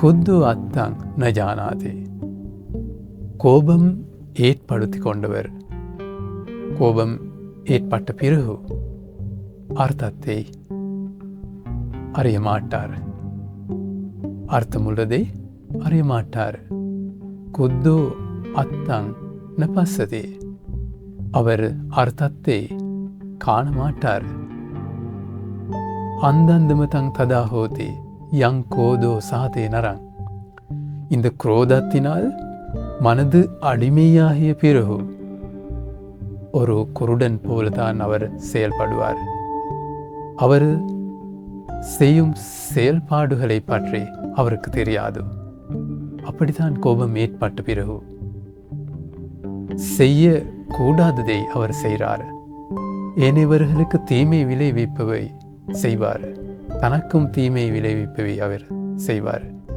குத்து அத்தங் ந ஜானாதே கோபம் ஏற்படுத்தி கொண்டவர் கோபம் ஏற்பட்ட பிறகு அர்த்தத்தை அறிய மாட்டார் அர்த்தமுள்ளதை அறிய மாட்டார் குத்து அத்தங் ந பசதே அவர் அர்த்தத்தை காண மாட்டார் அந்தந்தம தங் ததா ஹோதி யங் கோதோ சாதே நரங் இந்த குரோதத்தினால் மனது அடிமையாகிய பிறகு ஒரு குருடன் போலதான் அவர் செயல்படுவார் அவர் செய்யும் செயல்பாடுகளை பற்றி அவருக்கு தெரியாது அப்படித்தான் கோபம் ஏற்பட்ட பிறகு செய்ய கூடாததை அவர் செய்கிறார் ஏனையவர்களுக்கு தீமை விளைவிப்பவை செய்வார். தனக்கும் தீமை விளைவிப்பவை அவர் செய்வார்.